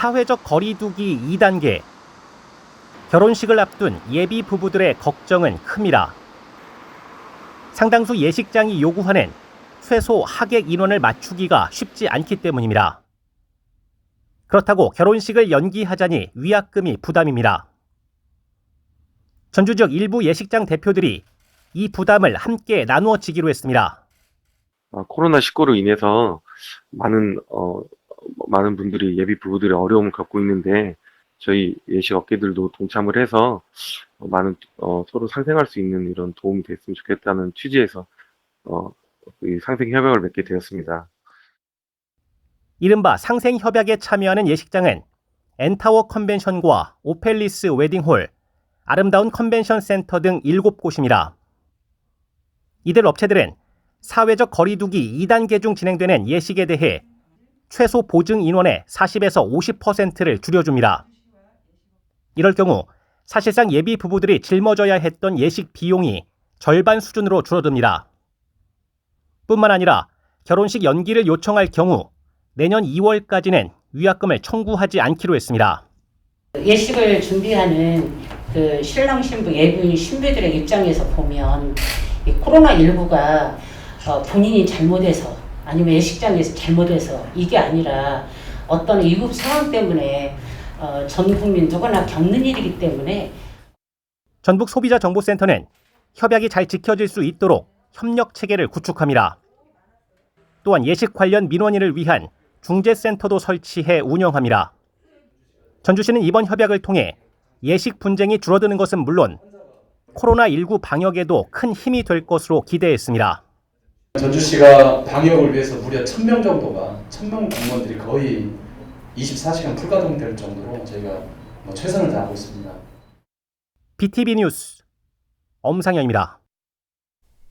사회적 거리두기 2단계. 결혼식을 앞둔 예비 부부들의 걱정은 큽니다. 상당수 예식장이 요구하는 최소 하객 인원을 맞추기가 쉽지 않기 때문입니다. 그렇다고 결혼식을 연기하자니 위약금이 부담입니다. 전주 지역 일부 예식장 대표들이 이 부담을 함께 나누어지기로 했습니다. 어, 코로나19로 인해서 많은, 어, 많은 분들이 예비 부부들이 어려움을 겪고 있는데, 저희 예식 업계들도 동참을 해서, 어, 많은, 어, 서로 상생할 수 있는 이런 도움이 됐으면 좋겠다는 취지에서, 어, 이 상생 협약을 맺게 되었습니다. 이른바 상생 협약에 참여하는 예식장은 엔타워 컨벤션과 오펠리스 웨딩홀, 아름다운 컨벤션 센터 등 7곳입니다. 이들 업체들은 사회적 거리두기 2단계 중 진행되는 예식에 대해 최소 보증 인원의 40에서 50%를 줄여줍니다. 이럴 경우 사실상 예비 부부들이 짊어져야 했던 예식 비용이 절반 수준으로 줄어듭니다. 뿐만 아니라 결혼식 연기를 요청할 경우 내년 2월까지는 위약금을 청구하지 않기로 했습니다. 예식을 준비하는 그 신랑 신부 예비 신부들의 입장에서 보면 이 코로나 19가 어, 본인이 잘못해서 아니면 예식장에서 잘못해서 이게 아니라 어떤 위급 상황 때문에 어, 전 국민 누구나 겪는 일이기 때문에 전북 소비자 정보센터는 협약이 잘 지켜질 수 있도록 협력 체계를 구축합니다. 또한 예식 관련 민원인을 위한 중재센터도 설치해 운영합니다. 전주시는 이번 협약을 통해 예식 분쟁이 줄어드는 것은 물론 코로나19 방역에도 큰 힘이 될 것으로 기대했습니다. 전주시가 방역을 위해서 무려 1000명 정도가 1000명 공무원들이 거의 24시간 풀가동될 정도로 저희가 뭐 최선을 다하고 있습니다. BTV 뉴스 엄상현입니다.